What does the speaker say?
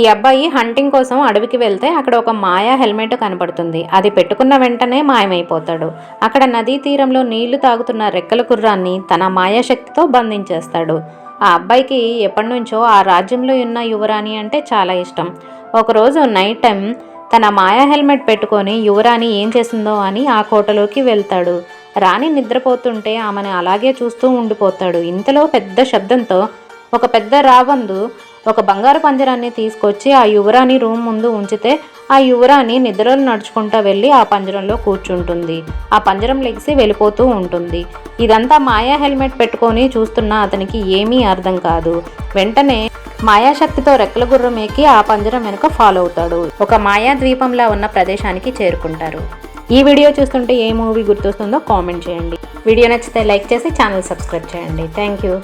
ఈ అబ్బాయి హంటింగ్ కోసం అడవికి వెళ్తే అక్కడ ఒక మాయా హెల్మెట్ కనపడుతుంది. అది పెట్టుకున్న వెంటనే మాయమైపోతాడు. అక్కడ నదీ తీరంలో నీళ్ళు తాగుతున్న రెక్కల కుర్రాన్ని తన మాయాశక్తితో బంధించేస్తాడు. ఆ అబ్బాయికి ఎప్పటి నుంచో ఆ రాజ్యంలో ఉన్న యువరాణి అంటే చాలా ఇష్టం. ఒకరోజు నైట్ టైం తన మాయా హెల్మెట్ పెట్టుకొని యువరాణి ఏం చేసిందో అని ఆ కోటలోకి వెళ్తాడు. రాణి నిద్రపోతుంటే ఆమెను అలాగే చూస్తూ ఉండిపోతాడు. ఇంతలో పెద్ద శబ్దంతో ఒక పెద్ద రాబందు ఒక బంగారు పంజరాన్ని తీసుకొచ్చి ఆ యువరాణి రూమ్ ముందు ఉంచితే ఆ యువరాణి నిద్రలో నడుచుకుంటా వెళ్ళి ఆ పంజరంలో కూర్చుంటుంది. ఆ పంజరం లెగిసి వెళ్ళిపోతూ ఉంటుంది. ఇదంతా మాయా హెల్మెట్ పెట్టుకొని చూస్తున్న అతనికి ఏమీ అర్థం కాదు. వెంటనే మాయాశక్తితో రెక్కల గుర్రం ఎక్కి ఆ పంజరం వెనుక ఫాలో అవుతాడు. ఒక మాయా ద్వీపంలా ఉన్న ప్రదేశానికి చేరుకుంటారు. ఈ వీడియో చూస్తుంటే ఏ మూవీ గుర్తొస్తుందో కామెంట్ చేయండి. వీడియో నచ్చితే లైక్ చేసి ఛానల్ సబ్స్క్రైబ్ చేయండి. Thank you.